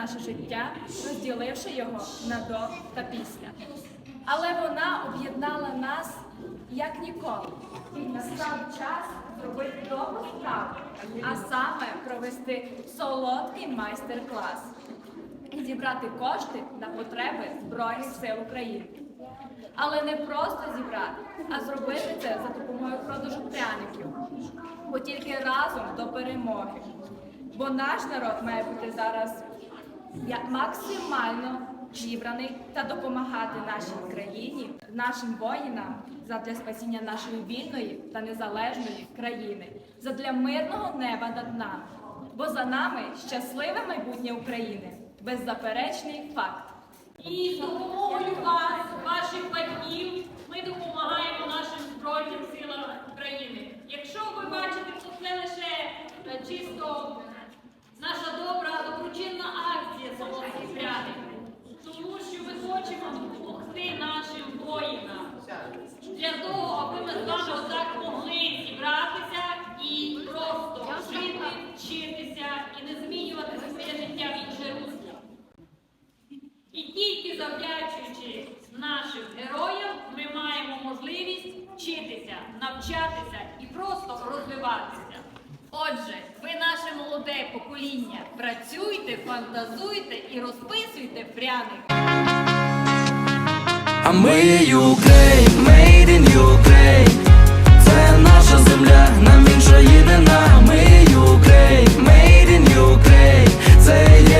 наше життя, розділивши його на до та після. Але вона об'єднала нас як ніколи. І настав час зробити добру справу, а саме провести солодкий майстер-клас і зібрати кошти на потреби Збройних сил України. Але не просто зібрати, а зробити це за допомогою продажу пряників, бо тільки разом до перемоги. Бо наш народ має бути зараз максимально зібраний та допомагати нашій країні, нашим воїнам задля спасіння нашої вільної та незалежної країни, задля мирного неба над нами. Бо за нами щасливе майбутнє України, беззаперечний факт. І з допомогою вас, ваших батьків, ми допомагаємо нашим Збройним силам України. Якщо ви бачите, то це лише е, чисто наша добра доброчинна акція «Солодкий пряник», тому що ми хочемо допомогти нашим воїнам для того, аби ми з вами отак могли зібратися і просто жити, вчитися і не змінювати своє життя в інше русло. І тільки завдячуючи нашим героям, ми маємо можливість вчитися, навчатися і просто розвиватися. Отже, ви наше молоде покоління. Працюйте, фантазуйте і розписуйте пряник. А ми Ukraine, made in Ukraine Це наша земля, нам інша єдина Ми Ukraine, made in Ukraine Це є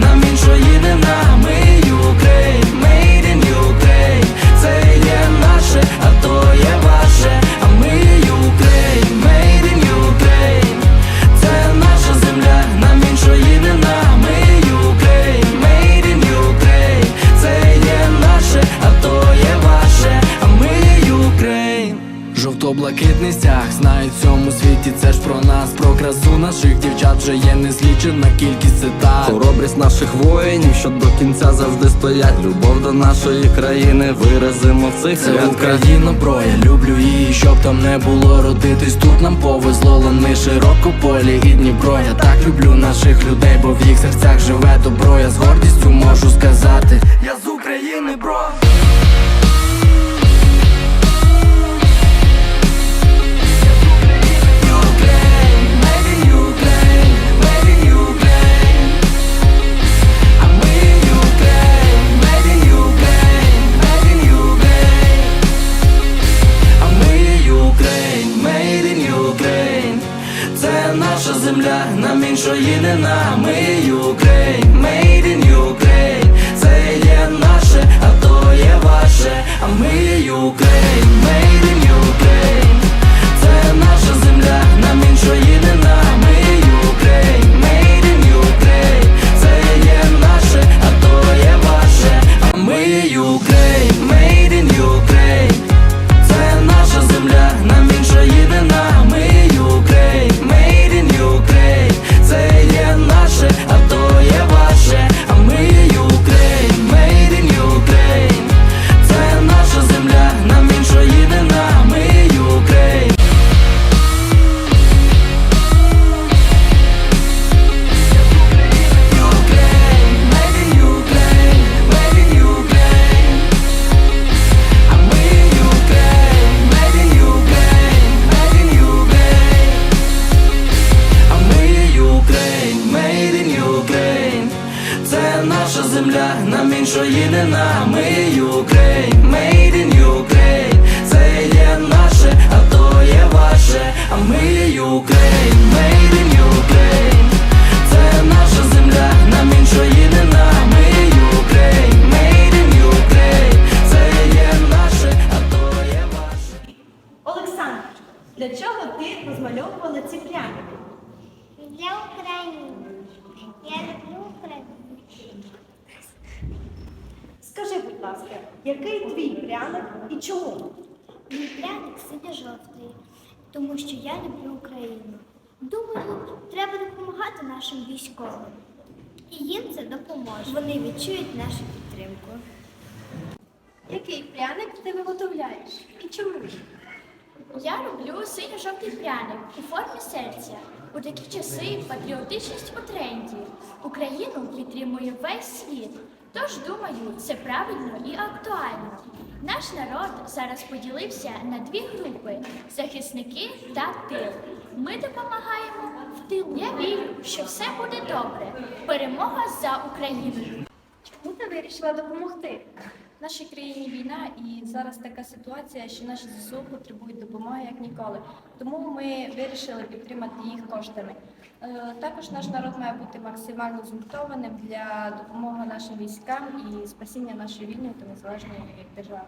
нам іншої єдина Жовто-блакитний стяг знають в цьому світі, це ж про нас, про красу наших дівчат вже є незлічена кількість цитат. Хоробрість наших воїнів, що до кінця завжди стоять. Любов до нашої країни виразимо в цих Це святках. Україна, бро, я люблю її, щоб там не було родитись. Тут нам повезло лани широко полі і Дніпро. Я так люблю наших людей, бо в їх серцях живе добро. Я з гордістю можу сказати, Я з України, бро. Наша земля, нам іншої нема Ми Ukraine, made in Ukraine. Це є наше, а то є ваше. А ми Ukraine, made in Ukraine. Це наша нам іншої єдина. Ми Ukraine, made in Ukraine. Це є наше, а то є ваше. а ми Ukraine, made in Ukraine Це наша земля, який твій пряник і чому? Мій пряник синьо-жовтий, тому що я люблю Україну. Думаю, треба допомагати нашим військовим. І їм це допоможе. Вони відчують нашу підтримку. Який пряник ти виготовляєш? І чому? Я люблю синьо-жовтий пряник у формі серця. У такі часи патріотичність у тренді. Україну підтримує весь світ. Тож думаю, це правильно і актуально. Наш народ зараз поділився на дві групи: захисники та тил. Ми допомагаємо в тилу. Я вірю, що все буде добре. Перемога за Україною. Чому ти вирішила допомогти? В нашій країні війна і зараз така ситуація, що наші ЗСУ потребують допомоги як ніколи. Тому ми вирішили підтримати їх коштами. Е, Також наш народ має бути максимально згуртованим для допомоги нашим військам і спасіння нашої вільної та незалежної держави.